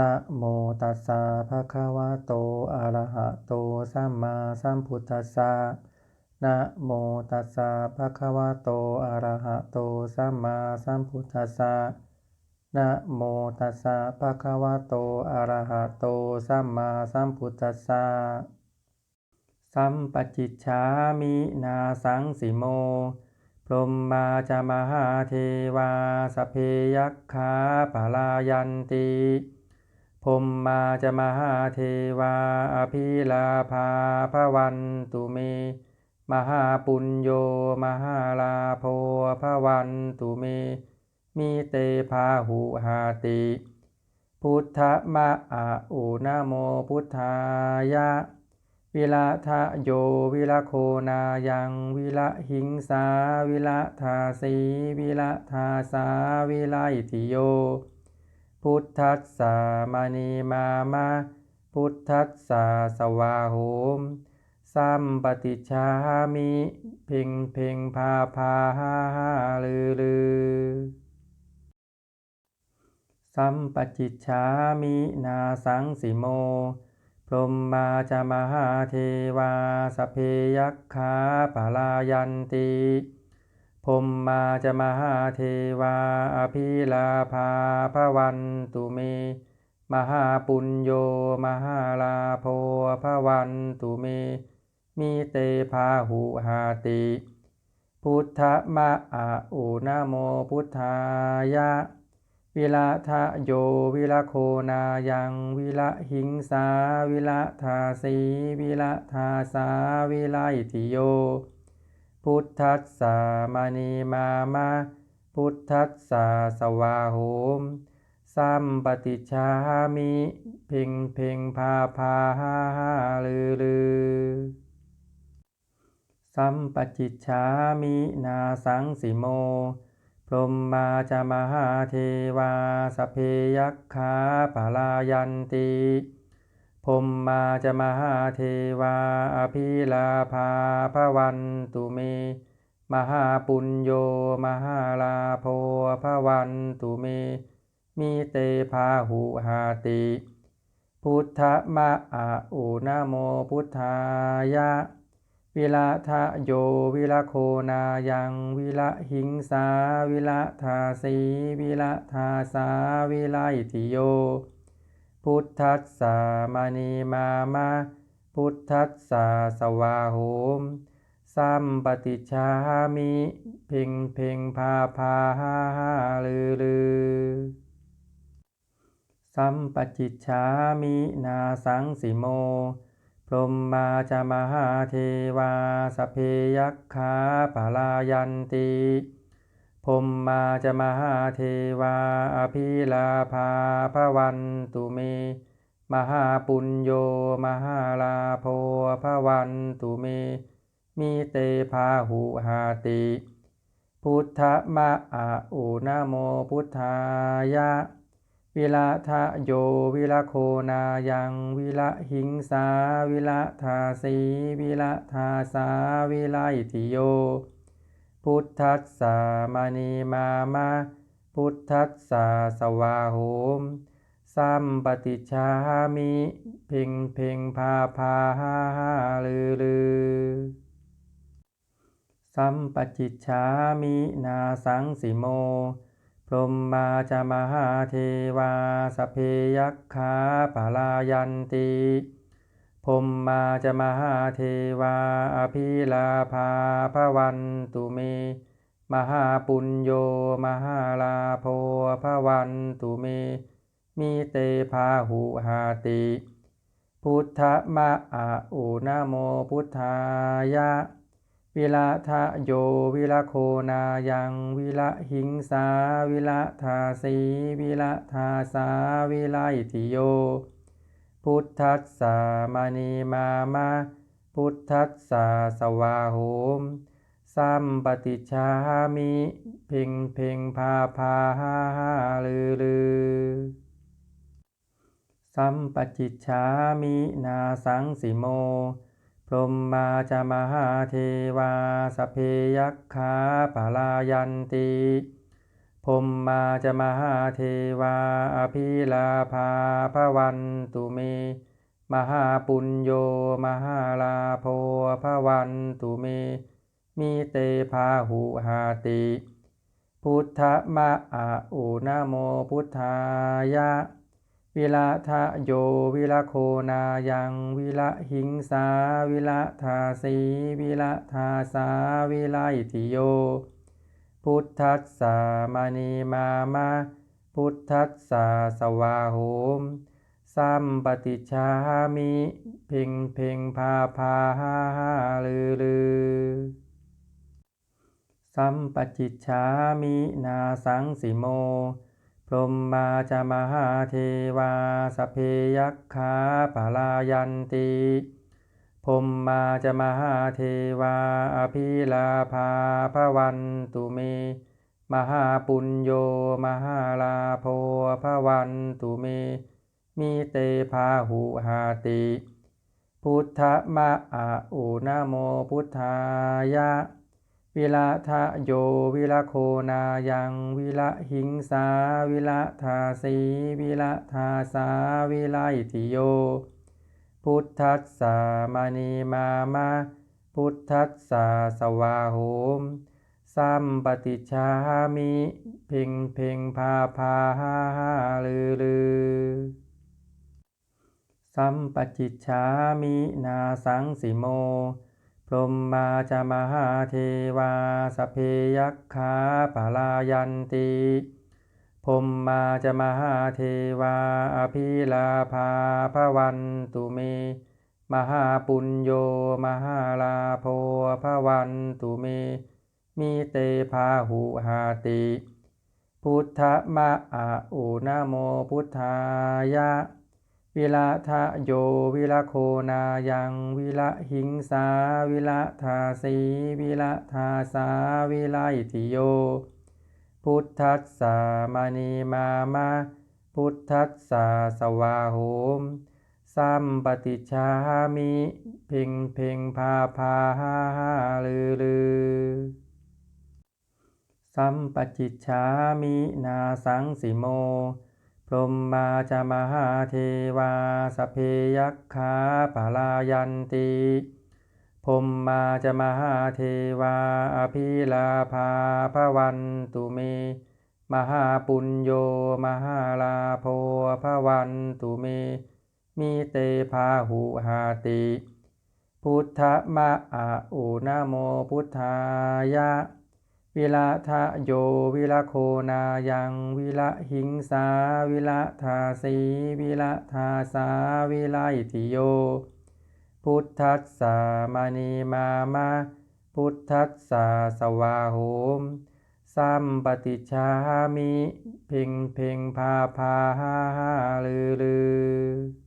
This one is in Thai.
นะโมตัสสะภะคะวะโต อะระหะโต สัมมาสัมพุทธัสสะนะโมตัสสะภะคะวะโต อะระหะโต สัมมาสัมพุทธัสสะนะโมตัสสะภะคะวะโต อะระหะโต สัมมาสัมพุทธัสสะสัมปจิจฉามินาสังสิโม พรหมาจามหาเทวาสเพยักขาปาลายันติ พรหมาจามหาเทวาอภิลาภาภวันตุเม มหาปุญโยมหาลาโภภวันตุเม มีเตภาหุหาติ พุทธมะอาอุนาโมพุทธายะ วิละทะโยวิละโคนายังวิละหิงสาวิละทาสีวิละทาสาวิไลทิโย ทธัสสะมณีมามาพุทธัสสะสวาโหมสัมปติชามิเพ่งเพ่งพาพาหาหาลือลือสัมปจิจฉามินาสังสิโม พรหมาจามหาเทวาสเพยักขาปาลายันติ พรหมาจามหาเทวาอภิลาภาภวันตุเม มหาปุญโยมหาลาโภภวันตุเม มีเตภาหุหาติ พุทธมะอาอุนาโมพุทธายะ วิละทะโยวิละโคนายังวิละหิงสาวิละทาสีวิละทาสาวิไลทิโย พุทธัสสะมณีมามาพุทธัสสะสวาโหมสัมปติชามิเพ่งเพ่งพาพาหาหาลือลือสัมปจิจฉามินาสังสิโม พรหมาจามหาเทวาสเพยักขาปาลายันติ พรหมาจามหาเทวาอภิลาภาภวันตุเม มหาปุญโยมหาลาโภภวันตุเม มีเตภาหุหาติ พุทธมะอาอุนาโมพุทธายะ วิละทะโยวิละโคนายังวิละหิงสาวิละทาสีวิละทาสาวิไลทิโย พุทธัสสะมณีมามาพุทธัสสะสวาโหมสัมปติชามิเพ่งเพ่งพาพาหาหาลือลือสัมปจิจฉามินาสังสิโม พรหมาจามหาเทวาสเพยักขาปาลายันติ พรหมาจามหาเทวาอภิลาภาภวันตุเม มหาปุญโยมหาลาโภภวันตุเม มีเตภาหุหาติ พุทธมะอาอุนาโมพุทธายะ วิละทะโยวิละโคนายังวิละหิงสาวิละทาสีวิละทาสาวิไลทิโย พุทธัสสะมณีมามาพุทธัสสะสวาโหมสัมปติชามิเพ่งเพ่งพาพาหาหาลือลือสัมปจิจฉามินาสังสิโม พรหมาจามหาเทวาสเพยักขาปาลายันติ พรหมาจามหาเทวาอภิลาภาภวันตุเม มหาปุญโยมหาลาโภภวันตุเม มีเตภาหุหาติ พุทธมะอาอุนาโมพุทธายะ วิละทะโยวิละโคนายังวิละหิงสาวิละทาสีวิละทาสาวิไลทิโย พุทธัสสะมณีมามาพุทธัสสะสวาโหมสัมปติชามิเพ่งเพ่งพาพาหาหาลือลือสัมปจิจฉามินาสังสิโม พรหมาจามหาเทวาสเพยักขาปาลายันติ พมมาจะมหาเทวาอภิลาภาพระวันตุเม มหาปุญโยมหาลาโภพระวันตุเม มีเตพาหุหาติ พุทธมะอาอุนะโมพุทธายะ วิละทะโยวิละโคนายังวิละหิงสาวิละทาสีวิละทาสาวิไลทิโย พุทธัสสะมานีมามาพุทธัสสะสวาโหมสัมปติชามิเพ่งเพ่งพาพาหาหาลือลือสัมปจิชามินาสังสิโม พรหมมาจามหาเทวาสเพยักขาปาลายันติ พมมาจามหาเทวาอภิลาภาพระวันตุเม มหาปุญโยมหาลาโภพระวันตุเม มีเตพาหุหาติ พุทธมะอาอุนะโมพุทธายะ วิละทะโยวิละโคนายังวิละหิงสาวิละทาสีวิละทาสาวิไลทิโย พุทธัสสะมานีมามาพุทธัสสะสวาโหมสัมปติชามิเพ่งเพ่งพาพาหาหาลือลือสัมปจิชามินาสังสิโม พรหมมาจามหาเทวาสเพยักขาปาลายันติ พมมาจามหาเทวาอภิลาภาพระวันตุเม มหาปุญโยมหาลาโภพระวันตุเม มีเตพาหุหาติ พุทธมะอาอุนะโมพุทธายะ วิละทะโยวิละโคนายังวิละหิงสาวิละทาสีวิละทาสาวิไลทิโย พุทธัสสะมานีมามาพุทธัสสะสวาโหมสัมปติชามิเพ่งเพ่งพาพาหาหาลือลือสัมปจิชามินาสังสิโม พรหมมาจามหาเทวาสเพยักขาปาลายันติ พมมาจามหาเทวาอภิลาภาพระวันตุเม มหาปุญโยมหาลาโภพระวันตุเม มีเตพาหุหาติ พุทธมะอาอุนะโมพุทธายะ วิละทะโยวิละโคนายังวิละหิงสาวิละทาสีวิละทาสาวิไลทิโย พุทธัสสะมณีมามาพุทธัสสะสวาโหมสัมปติชามิ เพ่งเพ่งพาพาลือลือ